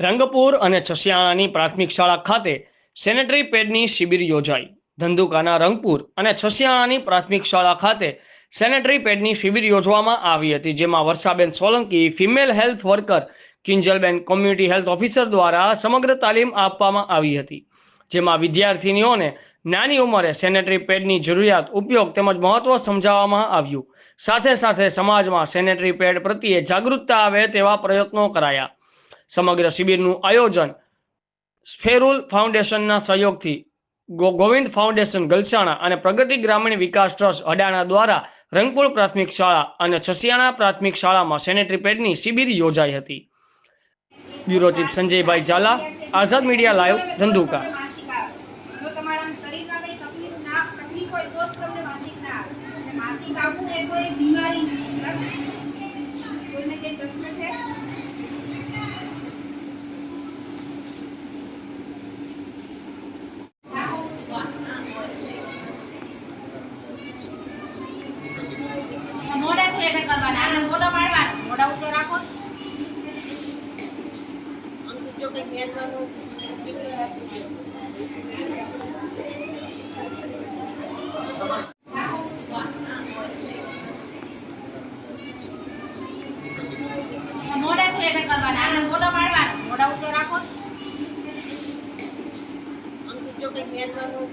રંગપુર અને છસિયાણાની પ્રાથમિક શાળા ખાતે સેનેટરી પેડની શિબિર યોજાઈ. ધંધુકાના રંગપુર અને છસિયાણાની પ્રાથમિક શાળા ખાતે સેનેટરી પેડની શિબિર યોજવામાં આવી હતી, જેમાં Varshaben Solanki, female health worker Kinjalben community health officer દ્વારા સમગ્ર તાલીમ આપવામાં આવી હતી, જેમાં વિદ્યાર્થીનીઓને નાની ઉંમરે સેનેટરી પેડની જરૂરિયાત, ઉપયોગ તેમજ મહત્વ સમજાવવામાં આવ્યું. સાથે સાથે સમાજમાં સેનેટરી પેડ પ્રત્યે જાગૃતતા આવે તેવા પ્રયત્નો કરાયા. સમગ્ર શિબિરનું આયોજન સ્ફેરુલ ફાઉન્ડેશનના સહયોગથી ગોવિંદ ફાઉન્ડેશન ગલસાણા અને પ્રગતિ ગ્રામીણ વિકાસ ટ્રસ્ટ અડાણા દ્વારા રંગપુર પ્રાથમિક શાળા અને છસિયાણા પ્રાથમિક શાળામાં સેનેટરી પેડની શિબિર યોજાઈ હતી. Bureau chief Sanjaybhai Zala, Azad media live, Dhandhuka. માસિક જો કંઈક વેચવાનું મોઢા એટલે કરવાના? આના મોઢા મોઢા ઊંચા રાખો. અંકિત જો કંઈક વેચવાનું